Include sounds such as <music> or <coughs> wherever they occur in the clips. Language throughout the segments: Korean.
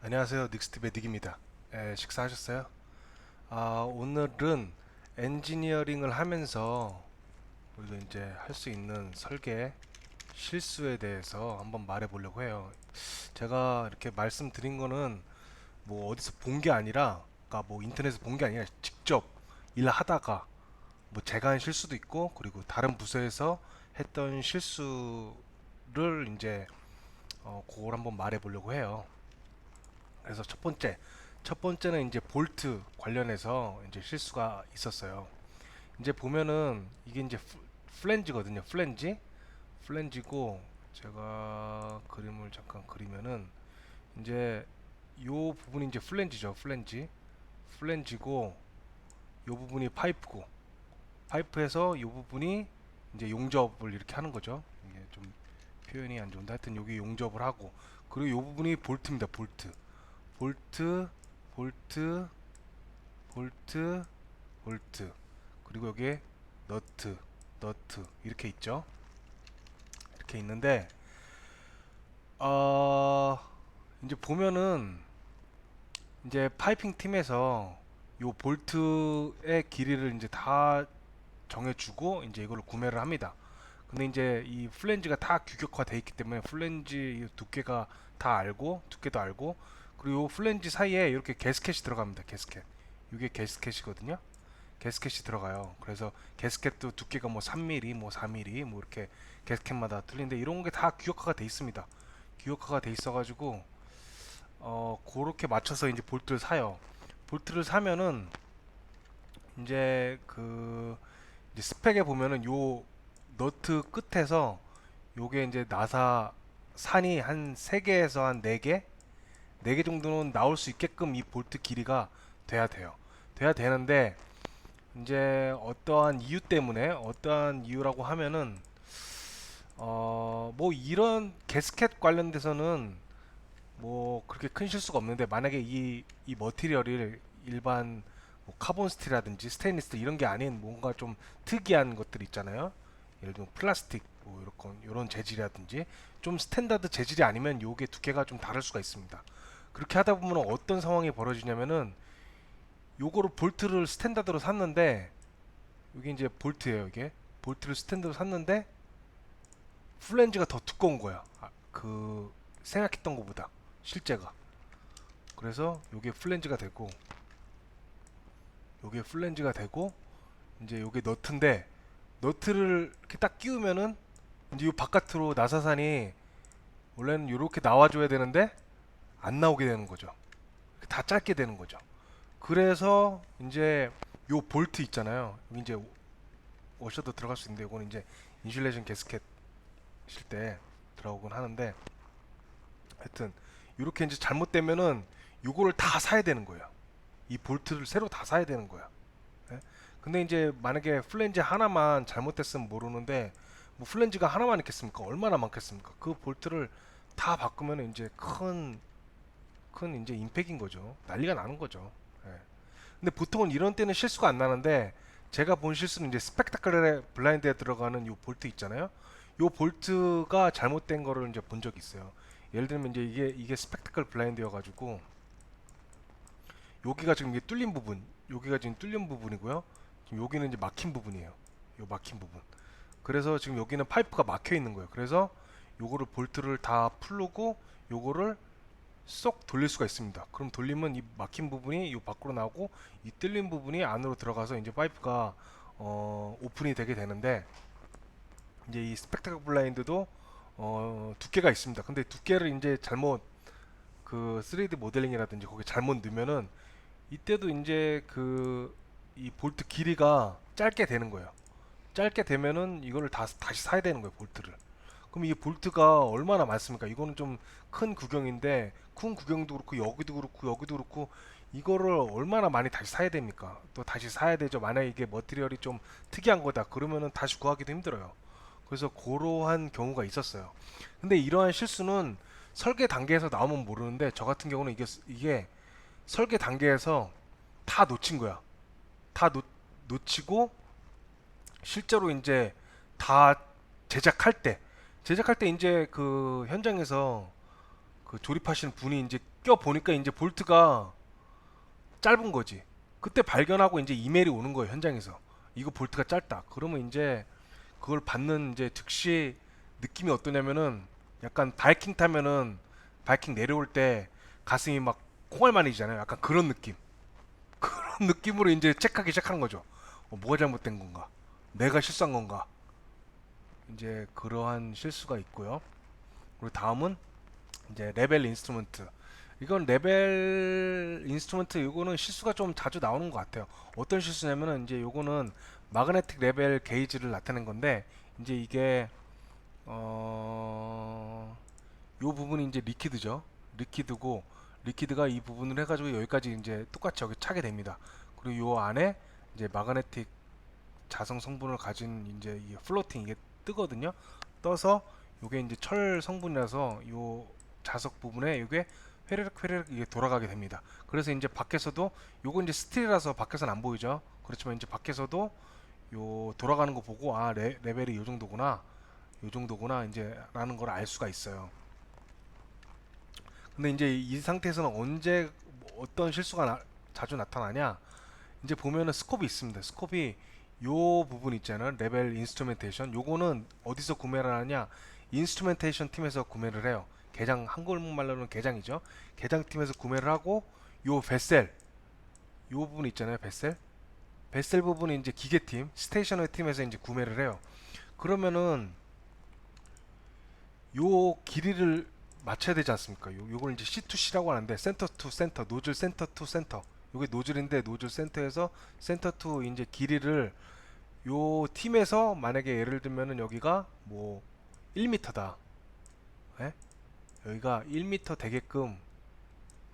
안녕하세요. 닉스트의 닉입니다. 에, 식사하셨어요? 아, 오늘은 엔지니어링을 하면서 우리가 이제 할 수 있는 설계 실수에 대해서 한번 말해 보려고 해요. 제가 이렇게 말씀드린 거는 뭐 어디서 본 게 아니라, 그러니까 뭐 인터넷에서 본 게 아니라 직접 일하다가 뭐 제가 한 실수도 있고 그리고 다른 부서에서 했던 실수를 이제 어, 그걸 한번 말해 보려고 해요. 그래서 첫 번째, 첫 번째는 이제 볼트 관련해서 이제 실수가 있었어요. 이제 보면은 이게 이제 프- 플랜지거든요. 플랜지, 플랜지고 제가 그림을 잠깐 그리면은 이제 요 부분이 이제 플랜지죠. 플랜지, 플랜지고 요 부분이 파이프고 파이프에서 요 부분이 이제 용접을 이렇게 하는 거죠. 이게 좀 표현이 안 좋은데 하여튼 여기 용접을 하고 그리고 요 부분이 볼트입니다. 볼트. 볼트, 볼트, 볼트, 볼트. 그리고 여기에 너트, 너트 이렇게 있죠. 이렇게 있는데 어 이제 보면은 이제 파이핑 팀에서 요 볼트의 길이를 이제 다 정해주고 이제 이걸 구매를 합니다. 근데 이제 이 플랜지가 다 규격화돼 있기 때문에 플랜지 이 두께가 다 알고 두께도 알고 그리고 요 플랜지 사이에 이렇게 게스켓이 들어갑니다. 게스켓. 이게 게스켓이거든요. 게스켓이 들어가요. 그래서 게스켓도 두께가 뭐 3mm, 뭐 4mm, 뭐 이렇게 게스켓마다 틀린데 이런 게 다 규격화가 돼 있습니다. 규격화가 돼 있어가지고 어 그렇게 맞춰서 이제 볼트를 사요. 볼트를 사면은 이제 그 이제 스펙에 보면은 요 너트 끝에서 요게 이제 나사 산이 한 3개에서 한 4개? 4개 정도는 나올 수 있게끔 이 볼트 길이가 돼야 돼요. 돼야 되는데 이제 어떠한 이유 때문에 어떠한 이유라고 하면은 어 뭐 이런 게스켓 관련돼서는 뭐 그렇게 큰 실수가 없는데 만약에 이 이 머티리얼이 일반 뭐 카본 스틸이라든지 스테인리스 이런 게 아닌 뭔가 좀 특이한 것들 있잖아요. 예를 들면 플라스틱 뭐 이런 이런 재질이라든지 좀 스탠다드 재질이 아니면 요게 두께가 좀 다를 수가 있습니다. 그렇게 하다 보면 어떤 상황이 벌어지냐면은 요거를 볼트를 스탠다드로 샀는데 이게 이제 볼트예요 이게. 볼트를 스탠드로 샀는데 플랜지가 더 두꺼운 거야. 아, 그 생각했던 것보다 실제가. 그래서 요게 플랜지가 되고 요게 플랜지가 되고 이제 요게 너트인데 너트를 이렇게 딱 끼우면은 이제 요 바깥으로 나사산이 원래는 요렇게 나와줘야 되는데 안 나오게 되는 거죠 다 짧게 되는 거죠 그래서 이제 요 볼트 있잖아요. 이제 워셔도 들어갈 수 있는데 이거는 이제 인슐레이션 게스켓 실때 들어오곤 하는데 하여튼 이렇게 이제 잘못되면은 요거를 다 사야 되는 거예요. 이 볼트를 새로 다 사야 되는. 예? 근데 이제 만약에 플랜지 하나만 잘못됐으면 모르는데 뭐 플랜지가 하나만 있겠습니까? 얼마나 많겠습니까? 그 볼트를 다 바꾸면 이제 큰 큰 이제 임팩인 거죠. 난리가 나는 거죠. 예. 근데 보통은 이런 때는 실수가 안 나는데 제가 본 실수는 이제 스펙타클의 블라인드에 들어가는 요 볼트 있잖아요. 요 볼트가 잘못된 거를 이제 본 적이 있어요. 예를 들면 이제 이게 이게 스펙타클 블라인드여 가지고 여기가 지금 이게 뚫린 부분, 여기가 지금 뚫린 부분이고요. 지금 여기는 이제 막힌 부분이에요. 요 막힌 부분. 그래서 지금 여기는 파이프가 막혀 있는 거예요. 그래서 요거를 볼트를 다 풀고 요거를 쏙 돌릴 수가 있습니다. 그럼 돌리면 이 막힌 부분이 이 밖으로 나오고 이 뚫린 부분이 안으로 들어가서 이제 파이프가 어, 오픈이 되게 되는데 이제 이 스펙타클 블라인드도 어, 두께가 있습니다. 근데 두께를 이제 잘못 그 3D 모델링이라든지 거기 잘못 넣으면은 이때도 이제 그 이 볼트 길이가 짧게 되는 거예요. 짧게 되면은 이거를 다, 다시 사야 되는 거예요, 볼트를. 그럼 이게 볼트가 얼마나 많습니까? 이거는 좀 큰 구경인데 큰 구경도 그렇고 여기도 그렇고 여기도 그렇고 이거를 얼마나 많이 다시 사야 됩니까? 또 다시 사야 되죠. 만약 이게 머티리얼이 좀 특이한 거다. 그러면은 다시 구하기도 힘들어요. 그래서 그러한 경우가 있었어요. 근데 이러한 실수는 설계 단계에서 나오면 모르는데 저 같은 경우는 이게 이게 설계 단계에서 다 놓친 거야. 다 놓, 놓치고 실제로 이제 다 제작할 때 제작할 때 이제 그 현장에서 그 조립하시는 분이 이제 껴 보니까 이제 볼트가 짧은 거지. 그때 발견하고 이제 이메일이 오는 거예요 현장에서. 이거 볼트가 짧다. 그러면 이제 그걸 받는 이제 즉시 느낌이 어떠냐면은 약간 바이킹 타면은 바이킹 내려올 때 가슴이 막 콩알만해지잖아요. 약간 그런 느낌. <laughs> 그런 느낌으로 이제 체크하기 시작하는 거죠. 어, 뭐가 잘못된 건가? 내가 실수한 건가? 이제 그러한 실수가 있고요. 그리고 다음은 이제 레벨 인스트루먼트. 이건 레벨 인스트루먼트 이거는 실수가 좀 자주 나오는 것 같아요. 어떤 실수냐면은 이제 요거는 마그네틱 레벨 게이지를 나타낸 건데 이제 이게 어... 요 부분이 이제 리퀴드죠. 리퀴드고 리퀴드가 이 부분을 해가지고 여기까지 이제 똑같이 여기 차게 됩니다. 그리고 요 안에 이제 마그네틱 자성 성분을 가진 이제 이 플로팅 이게 뜨거든요. 떠서 요게 이제 철 성분이라서 요 자석 부분에 요게 회르륵 회르륵 이게 돌아가게 됩니다. 그래서 이제 밖에서도 요거 이제 스틸이라서 밖에서는 안 보이죠. 그렇지만 이제 밖에서도 요 돌아가는 거 보고 아 레, 레벨이 요 정도구나. 요 정도구나 이제 라는 걸 알 수가 있어요. 근데 이제 이 상태에서는 언제 뭐 어떤 실수가 나- 자주 나타나냐? 이제 보면은 스콥이 있습니다. 스콥이 요 부분 있잖아요. 레벨 인스트루멘테이션. 요거는 어디서 구매를 하냐? 인스트루멘테이션 팀에서 구매를 해요. 개장 한국말로는 개장이죠. 개장 팀에서 구매를 하고 요 베셀 요 부분 있잖아요. 베셀. 베셀 부분이 이제 기계팀, 스테이셔너리 팀에서 이제 구매를 해요. 그러면은 요 길이를 맞춰야 되지 않습니까? 요, 요걸 이제 C2C라고 하는데 센터 투 센터, 노즐 센터 투 센터. 요게 노즐인데 노즐 센터에서 센터 투 이제 길이를 요 팀에서 만약에 예를 들면은 여기가 뭐 1m다. 예? 여기가 1m 되게끔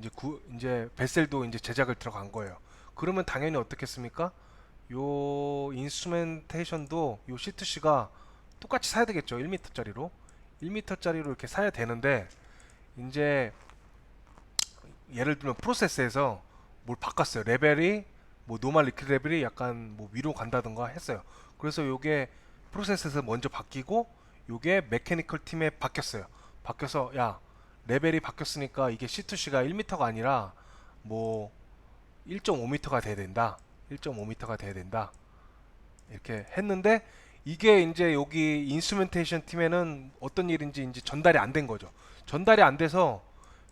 이제 구, 이제 베셀도 이제 제작을 들어간 거예요. 그러면 당연히 어떻겠습니까? 요 인스트루멘테이션도 요 C2C가 똑같이 사야 되겠죠. 1m짜리로. 1m짜리로 이렇게 사야 되는데 이제 예를 들면 프로세스에서 뭘 바꿨어요. 레벨이 뭐 노멀 리퀴드 레벨이 약간 뭐 위로 간다던가 했어요. 그래서 요게 프로세스에서 먼저 바뀌고 요게 메케니컬 팀에 바뀌었어요. 바뀌어서 야 레벨이 바뀌었으니까 이게 C2C가 1m가 아니라 뭐 1.5m가 돼야 된다. 1.5m가 돼야 된다. 이렇게 했는데 이게 이제 여기 인스트루멘테이션 팀에는 어떤 일인지 이제 전달이 안 된 거죠. 전달이 안 돼서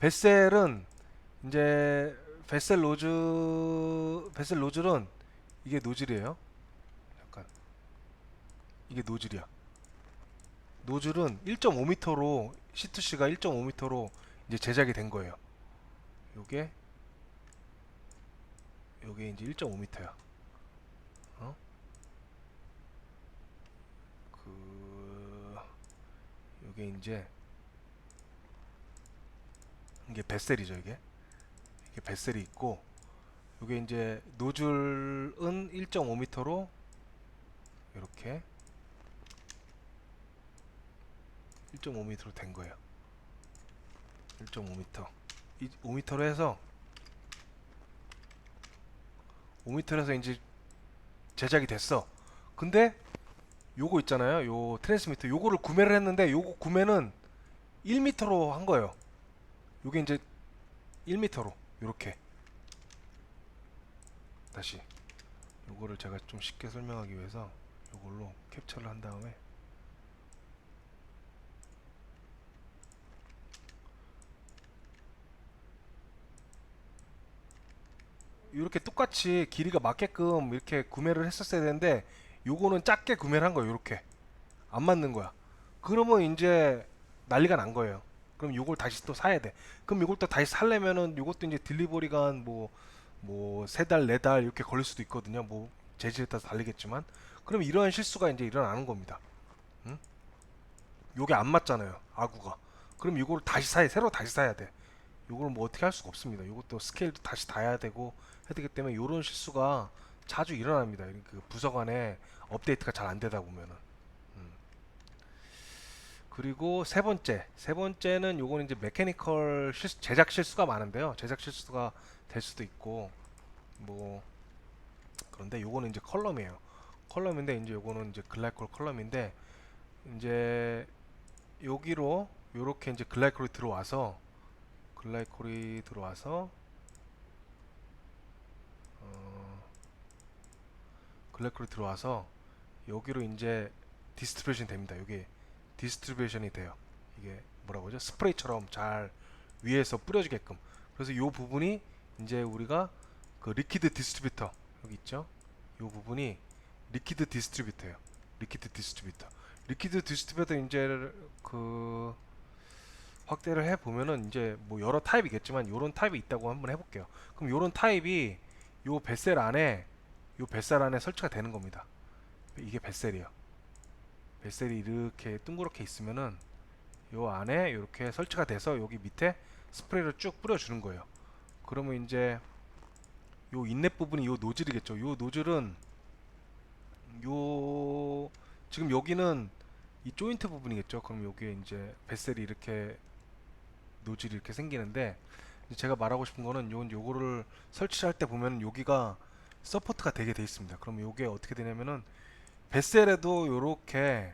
베셀은 이제 베셀 노즐 베셀 노즐은 이게 노즐이에요. 약간 이게 노즐이야. 노즐은 1.5m로 C2C가 1.5m로 이제 제작이 된 거예요. 요게 요게 이제 1.5m야. 어? 그 요게 이제 이게 베셀이죠 이게 이게 베셀이 있고 요게 이제 노즐은 1.5m로 이렇게 1.5m로 된 거예요. 1.5m 5m로 해서 5m로 해서 이제 제작이 됐어. 근데 요거 있잖아요. 요 트랜스미터. 요거를 구매를 했는데 요거 구매는 1m로 한 거예요. 요게 이제 1m로. 요렇게. 다시. 요거를 제가 좀 쉽게 설명하기 위해서 요걸로 캡처를 한 다음에 이렇게 똑같이 길이가 맞게끔 이렇게 구매를 했었어야 되는데 요거는 작게 구매를 한 거예요 이렇게. 안 맞는 거야. 그러면 이제 난리가 난 거예요. 그럼 요걸 다시 또 사야 돼. 그럼 요걸 또 다시 살려면은 요것도 이제 딜리버리가 한뭐 뭐 세 달 네 달 이렇게 걸릴 수도 있거든요. 뭐 재질에 따라서 다르겠지만. 그럼 이러한 실수가 이제 일어나는 겁니다. 응? 요게 안 맞잖아요 아구가. 그럼 요거를 다시 사야 새로 다시 사야 돼. 요걸 뭐 어떻게 할 수가 없습니다. 요것도 스케일도 다시 다 해야 되고 해야 되기 때문에 요런 실수가 자주 일어납니다. 그 부서 간에 업데이트가 잘 안 되다 보면은. 음. 그리고 세 번째. 세 번째는 요거는 이제 메케니컬 실수, 제작 실수가 많은데요. 제작 실수가 될 수도 있고 뭐 그런데 요거는 이제 컬럼이에요. 컬럼인데 이제 요거는 이제 글라이콜 컬럼인데 이제 여기로 요렇게 이제 글라이콜이 들어와서 글라이콜이 들어와서 글라이콜이 들어와서 여기로 이제 디스트리뷰션 됩니다. 여기 디스트리뷰션이 돼요. 이게 뭐라고 하죠? 스프레이처럼 잘 위에서 뿌려지게끔. 그래서 이 부분이 이제 우리가 그 리퀴드 디스트리뷰터 여기 있죠? 이 부분이 리퀴드 디스트리뷰터예요. 리퀴드 디스트리뷰터. 리퀴드 디스트리뷰터 이제 그 확대를 해 보면은 이제 뭐 여러 타입이겠지만 요런 타입이 있다고 한번 해볼게요. 그럼 요런 타입이 요 뱃셀 안에 요 뱃셀 안에 설치가 되는 겁니다. 이게 뱃셀이에요. 뱃셀이 이렇게 둥그렇게 있으면은 요 안에 이렇게 설치가 돼서 여기 밑에 스프레이를 쭉 뿌려주는 거예요. 그러면 이제 요 인넷 부분이 요 노즐이겠죠. 요 노즐은 요 지금 여기는 이 조인트 부분이겠죠. 그럼 여기에 이제 뱃셀이 이렇게 노즐이 이렇게 생기는데 제가 말하고 싶은 거는 요 요거를 설치할 때 보면 여기가 서포트가 되게 돼 있습니다. 그럼 요게 어떻게 되냐면은 뱃셀에도 요렇게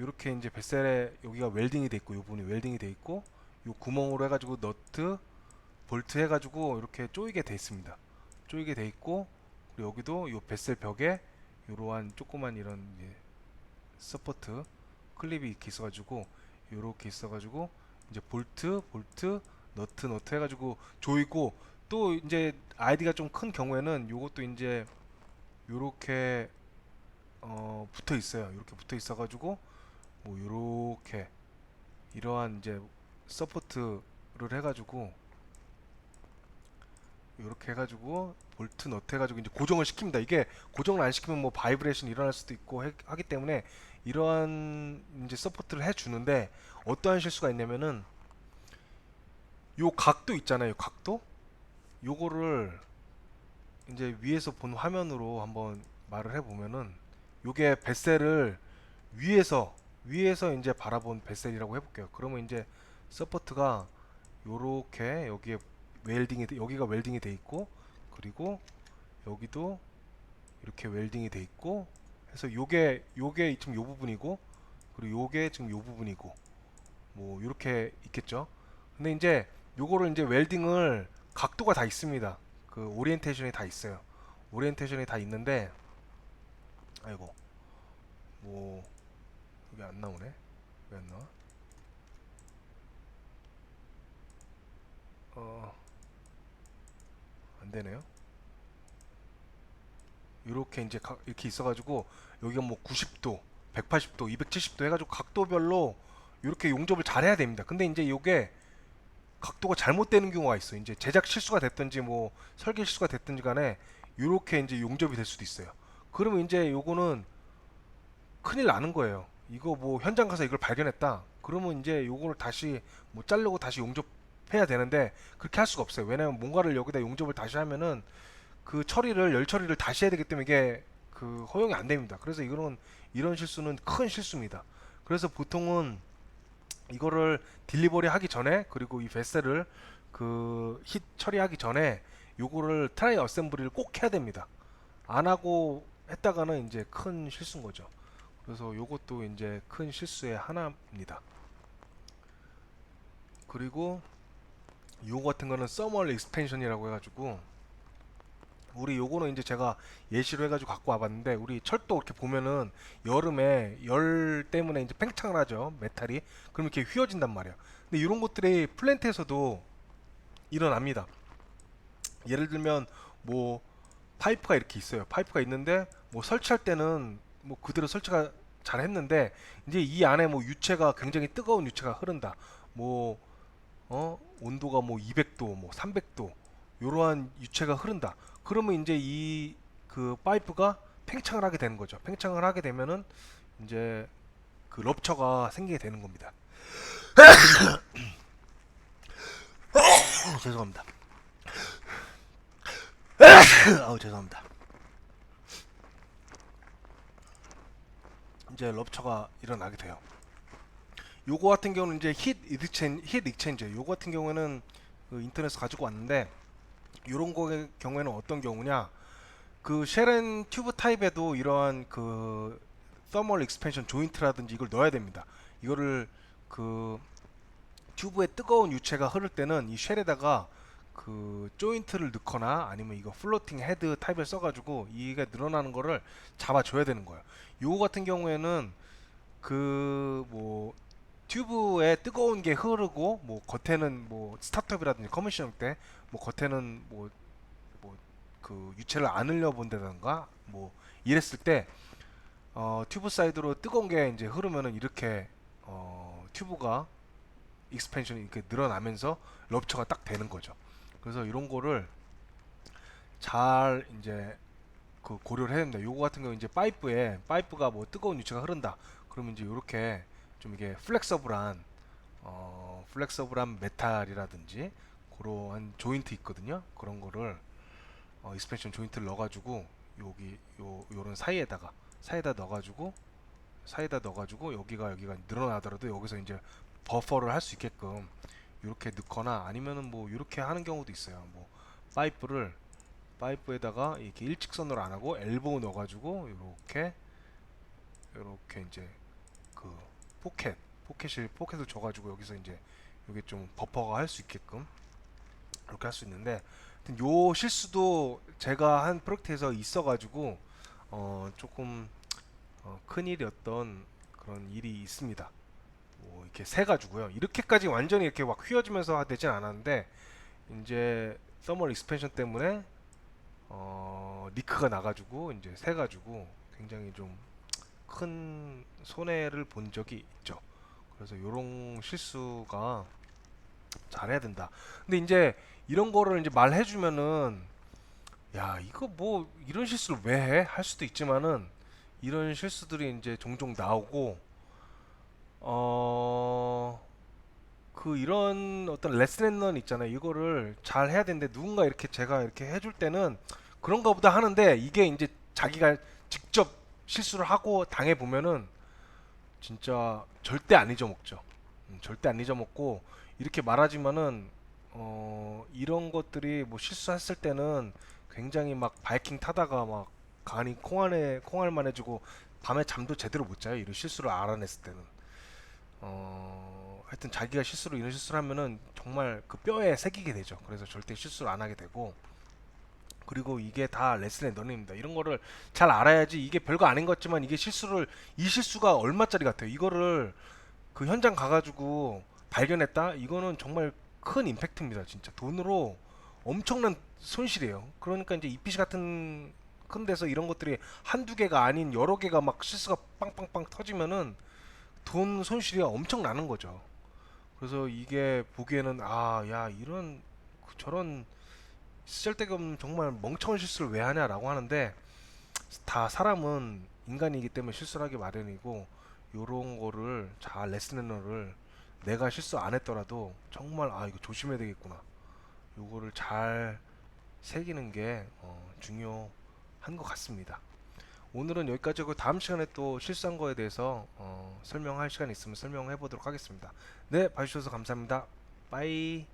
요렇게 이제 뱃셀에 여기가 웰딩이 돼 있고 요 부분이 웰딩이 돼 있고 요 구멍으로 해가지고 너트 볼트 해가지고 이렇게 조이게 돼 있습니다. 조이게 돼 있고 그리고 여기도 요 뱃셀 벽에 요러한 조그만 이런 서포트 클립이 이렇게 있어가지고 요렇게 있어가지고 이제 볼트 볼트 너트 너트 해가지고 조이고 또 이제 아이디가 좀 큰 경우에는 요것도 이제 요렇게 어 붙어 있어요. 이렇게 붙어 있어 가지고 뭐 요렇게 이러한 이제 서포트를 해 가지고 이렇게 해가지고 볼트 너트 해가지고 이제 고정을 시킵니다. 이게 고정을 안 시키면 뭐 바이브레이션 일어날 수도 있고 해- 하기 때문에 이러한 이제 서포트를 해주는데 어떠한 실수가 있냐면은 요 각도 있잖아요. 각도 요거를 이제 위에서 본 화면으로 한번 말을 해보면은 요게 뱃셀을 위에서 위에서 이제 바라본 뱃셀이라고 해볼게요. 그러면 이제 서포트가 요렇게 여기에 웰딩이 돼- 여기가 웰딩이 돼 있고 그리고 여기도 이렇게 웰딩이 돼 있고 해서 요게 요게 지금 요 부분이고 그리고 요게 지금 요 부분이고 뭐 요렇게 있겠죠. 근데 이제 요거를 이제 웰딩을 각도가 다 있습니다. 그 오리엔테이션이 다 있어요. 오리엔테이션이 다 있는데 아이고 뭐 이게 안 나오네. 왜 안 나와? 어, 안 되네요. 이렇게 이제 각- 이렇게 있어가지고 여기가 뭐 90도, 180도, 270도 해가지고 각도별로 이렇게 용접을 잘 해야 됩니다. 근데 이제 이게 각도가 잘못되는 경우가 있어. 요 이제 제작 실수가 됐든지 뭐 설계 실수가 됐든지 간에 이렇게 이제 용접이 될 수도 있어요. 그러면 이제 요거는 큰일 나는 거예요. 이거 뭐 현장 가서 이걸 발견했다. 그러면 이제 요거를 다시 뭐 자르고 다시 용접해야 되는데 그렇게 할 수가 없어요. 왜냐면 뭔가를 여기다 용접을 다시 하면은 그 처리를 열 처리를 다시 해야 되기 때문에 이게 그 허용이 안 됩니다. 그래서 이거는 이런 실수는 큰 실수입니다. 그래서 보통은 이거를 딜리버리 하기 전에 그리고 이 베셀을 그 힛 처리하기 전에 요거를 트라이 어셈블리를 꼭 해야 됩니다. 안 하고 했다가는 이제 큰 실수인 거죠. 그래서 요것도 이제 큰 실수의 하나입니다. 그리고 요거 같은 거는 서멀 익스펜션이라고 해가지고 우리 요거는 이제 제가 예시로 해가지고 갖고 와봤는데 우리 철도 이렇게 보면은 여름에 열 때문에 이제 팽창을 하죠 메탈이. 그럼 이렇게 휘어진단 말이야. 근데 이런 것들이 플랜트에서도 일어납니다. 예를 들면 뭐 파이프가 이렇게 있어요. 파이프가 있는데 뭐 설치할 때는 뭐 그대로 설치가 잘 했는데 이제 이 안에 뭐 유체가 굉장히 뜨거운 유체가 흐른다. 뭐 어? 온도가 뭐 200도 뭐 300도 이러한 유체가 흐른다 그러면 이제 이 그 파이프가 팽창을 하게 되는 거죠. 팽창을 하게 되면은 이제 그 럽처가 생기게 되는 겁니다. <coughs> 죄송합니다. <coughs> 아우 죄송합니다. 이제 럽처가 일어나게 돼요. 요거 같은 경우는 이제 힛 익스체인 힛 익체인지 요거 같은 경우에는 그 인터넷에서 가지고 왔는데 요런 거의 경우에는 어떤 경우냐 그 쉐렌 튜브 타입에도 이러한 그 서멀 익스펜션 조인트라든지 이걸 넣어야 됩니다. 이거를 그 튜브에 뜨거운 유체가 흐를 때는 이 쉘에다가 그 조인트를 넣거나 아니면 이거 플로팅 헤드 타입을 써가지고 이게 늘어나는 거를 잡아줘야 되는 거예요. 요거 같은 경우에는 그 뭐 튜브에 뜨거운 게 흐르고 뭐 겉에는 뭐 스타트업이라든지 커미셔닝 때뭐 겉에는 뭐 뭐 그 유체를 안 흘려 본다던가 뭐 이랬을 때 어, 튜브 사이드로 뜨거운 게 이제 흐르면은 이렇게 어, 튜브가 익스펜션이 이렇게 늘어나면서 럽처가 딱 되는 거죠. 그래서 이런 거를 잘 이제 그 고려를 해야 됩니다. 요거 같은 경우 이제 파이프에 파이프가 뭐 뜨거운 유체가 흐른다. 그러면 이제 이렇게 좀 이게 플렉서블한 어 플렉서블한 메탈이라든지 그러한 조인트 있거든요. 그런 거를 어 익스펜션 조인트를 넣어가지고 여기 요 요런 사이에다가 사이에다 넣어가지고 사이에다 넣어가지고 여기가 여기가 늘어나더라도 여기서 이제 버퍼를 할 수 있게끔 이렇게 넣거나 아니면은 뭐 이렇게 하는 경우도 있어요. 뭐 파이프를 파이프에다가 이렇게 일직선으로 안 하고 엘보우 넣어가지고 이렇게 이렇게 이제 그 포켓 포켓을 포켓을 줘가지고 여기서 이제 이게 좀 버퍼가 할 수 있게끔 이렇게 할 수 있는데 요 실수도 제가 한 프로젝트에서 있어가지고 어 조금 어 큰일이었던 그런 일이 있습니다. 뭐 이렇게 세 가지고요. 이렇게까지 완전히 이렇게 막 휘어지면서 되진 않았는데 이제 서멀 익스펜션 때문에 어 리크가 나가지고 이제 새 가지고 굉장히 좀 큰 손해를 본 적이 있죠. 그래서 요런 실수가 잘해야 된다. 근데 이제 이런 거를 이제 말해주면은 야 이거 뭐 이런 실수를 왜 해? 할 수도 있지만은 이런 실수들이 이제 종종 나오고 어. 그 이런 어떤 레슨 앤런 있잖아요. 이거를 잘 해야 되는데 누군가 이렇게 제가 이렇게 해줄 때는 그런가 보다 하는데 이게 이제 자기가 직접 실수를 하고 당해 보면은 진짜 절대 안 잊어먹죠. 음, 절대 안 잊어먹고 이렇게 말하지만은 어 이런 것들이 뭐 실수했을 때는 굉장히 막 바이킹 타다가 막 간이 콩알에 콩알만 해지고 밤에 잠도 제대로 못 자요. 이런 실수를 알아냈을 때는. 어, 하여튼 자기가 실수로 이런 실수를 하면은 정말 그 뼈에 새기게 되죠. 그래서 절대 실수를 안 하게 되고 그리고 이게 다 레슨의 너입니다. 이런 거를 잘 알아야지 이게 별거 아닌 것 같지만 이게 실수를 이 실수가 얼마짜리 같아요. 이거를 그 현장 가가지고 발견했다? 이거는 정말 큰 임팩트입니다. 진짜 돈으로 엄청난 손실이에요. 그러니까 이제 EPC 같은 큰 데서 이런 것들이 한두 개가 아닌 여러 개가 막 실수가 빵빵빵 터지면은 돈 손실이 엄청 나는 거죠. 그래서 이게 보기에는 아, 야, 이런 그 저런 쓰잘데없는 정말 멍청한 실수를 왜 하냐라고 하는데 다 사람은 인간이기 때문에 실수를 하기 마련이고 요런 거를 잘 레슨너를 내가 실수 안 했더라도 정말 아 이거 조심해야 되겠구나 요거를 잘 새기는 게 어, 중요한 것 같습니다. 오늘은 여기까지고 다음 시간에 또 실수한 거에 대해서 어, 설명할 시간 있으면 설명해 보도록 하겠습니다. 네, 봐주셔서 감사합니다. 빠이.